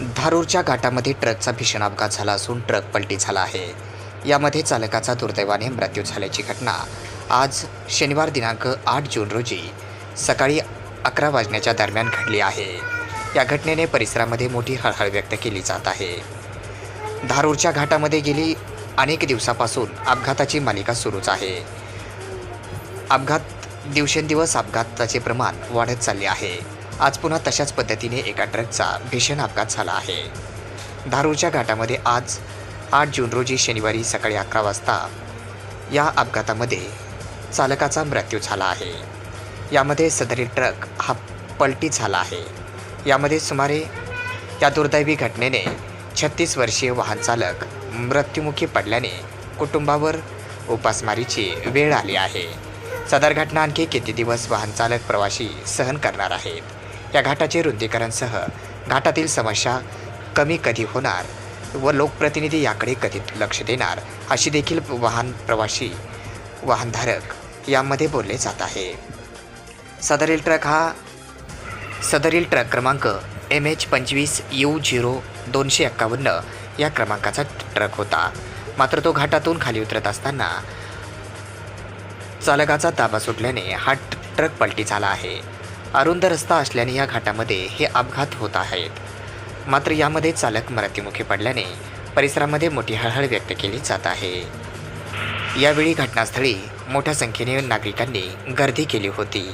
धारूरच्या घाटामध्ये ट्रकचा भीषण अपघात झाला असून ट्रक पलटी झाला आहे. यामध्ये चालकाचा दुर्दैवाने मृत्यू झाल्याची घटना आज शनिवार दिनांक आठ जून रोजी सकाळी अकरा वाजण्याच्या दरम्यान घडली आहे. या घटनेने परिसरामध्ये मोठी हळहळ व्यक्त केली जात आहे. धारूरच्या घाटामध्ये गेली अनेक दिवसापासून अपघाताची मालिका सुरूच आहे. अपघात दिवसेंदिवस अपघाताचे प्रमाण वाढत चालले आहे. आज पुन्हा तशाच पद्धतीने एका ट्रकचा भीषण अपघात झाला आहे. धारूरच्या घाटामध्ये आज आठ जून रोजी शनिवारी सकाळी अकरा वाजता या अपघातामध्ये चालकाचा मृत्यू झाला आहे. यामध्ये सदरी ट्रक हा पलटी झाला आहे. यामध्ये सुमारे या दुर्दैवी घटनेने छत्तीस वर्षीय वाहन चालक मृत्युमुखी पडल्याने कुटुंबावर उपासमारीची वेळ आली आहे. सदर घटना आणखी किती दिवस वाहन चालक प्रवासी सहन करणार आहेत? या घाटाचे रुंदीकरणसह घाटातील समस्या कमी कधी होणार व लोकप्रतिनिधी याकडे कधी लक्ष देणार अशी देखील वाहन प्रवासी वाहनधारक यामध्ये बोलले जात आहे. सदरील ट्रक हा सदरील ट्रक क्रमांक एम एच पंचवीस यू झिरो दोनशे एक्कावन्न या क्रमांकाचा ट्रक होता. मात्र तो घाटातून खाली उतरत असताना चालकाचा ताबा सुटल्याने हा ट्रक पलटी झाला आहे. अरुंद रस्ता असल्याने या घाटामध्ये हे अपघात होत आहेत. मात्र यामध्ये चालक मराठीमुखी पडल्याने परिसरामध्ये मोठी हळहळ व्यक्त केली जात आहे. यावेळी घटनास्थळी मोठ्या संख्येने नागरिकांनी गर्दी केली होती.